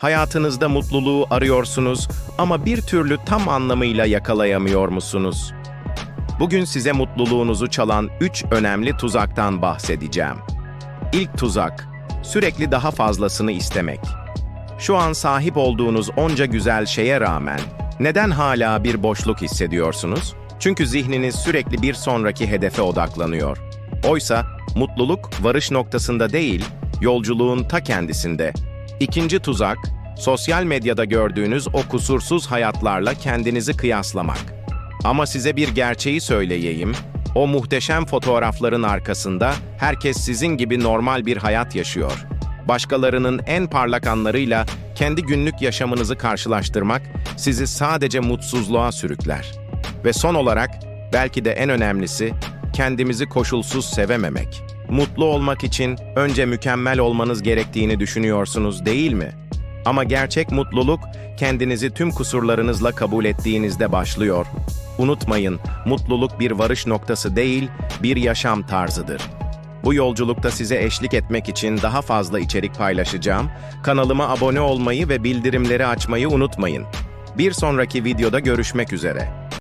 Hayatınızda mutluluğu arıyorsunuz ama bir türlü tam anlamıyla yakalayamıyor musunuz? Bugün size mutluluğunuzu çalan üç önemli tuzaktan bahsedeceğim. İlk tuzak, sürekli daha fazlasını istemek. Şu an sahip olduğunuz onca güzel şeye rağmen neden hala bir boşluk hissediyorsunuz? Çünkü zihniniz sürekli bir sonraki hedefe odaklanıyor. Oysa mutluluk varış noktasında değil, yolculuğun ta kendisinde. İkinci tuzak, sosyal medyada gördüğünüz o kusursuz hayatlarla kendinizi kıyaslamak. Ama size bir gerçeği söyleyeyim, o muhteşem fotoğrafların arkasında herkes sizin gibi normal bir hayat yaşıyor. Başkalarının en parlak anlarıyla kendi günlük yaşamınızı karşılaştırmak sizi sadece mutsuzluğa sürükler. Ve son olarak, belki de en önemlisi, kendimizi koşulsuz sevememek. Mutlu olmak için önce mükemmel olmanız gerektiğini düşünüyorsunuz değil mi? Ama gerçek mutluluk kendinizi tüm kusurlarınızla kabul ettiğinizde başlıyor. Unutmayın, mutluluk bir varış noktası değil, bir yaşam tarzıdır. Bu yolculukta size eşlik etmek için daha fazla içerik paylaşacağım. Kanalıma abone olmayı ve bildirimleri açmayı unutmayın. Bir sonraki videoda görüşmek üzere.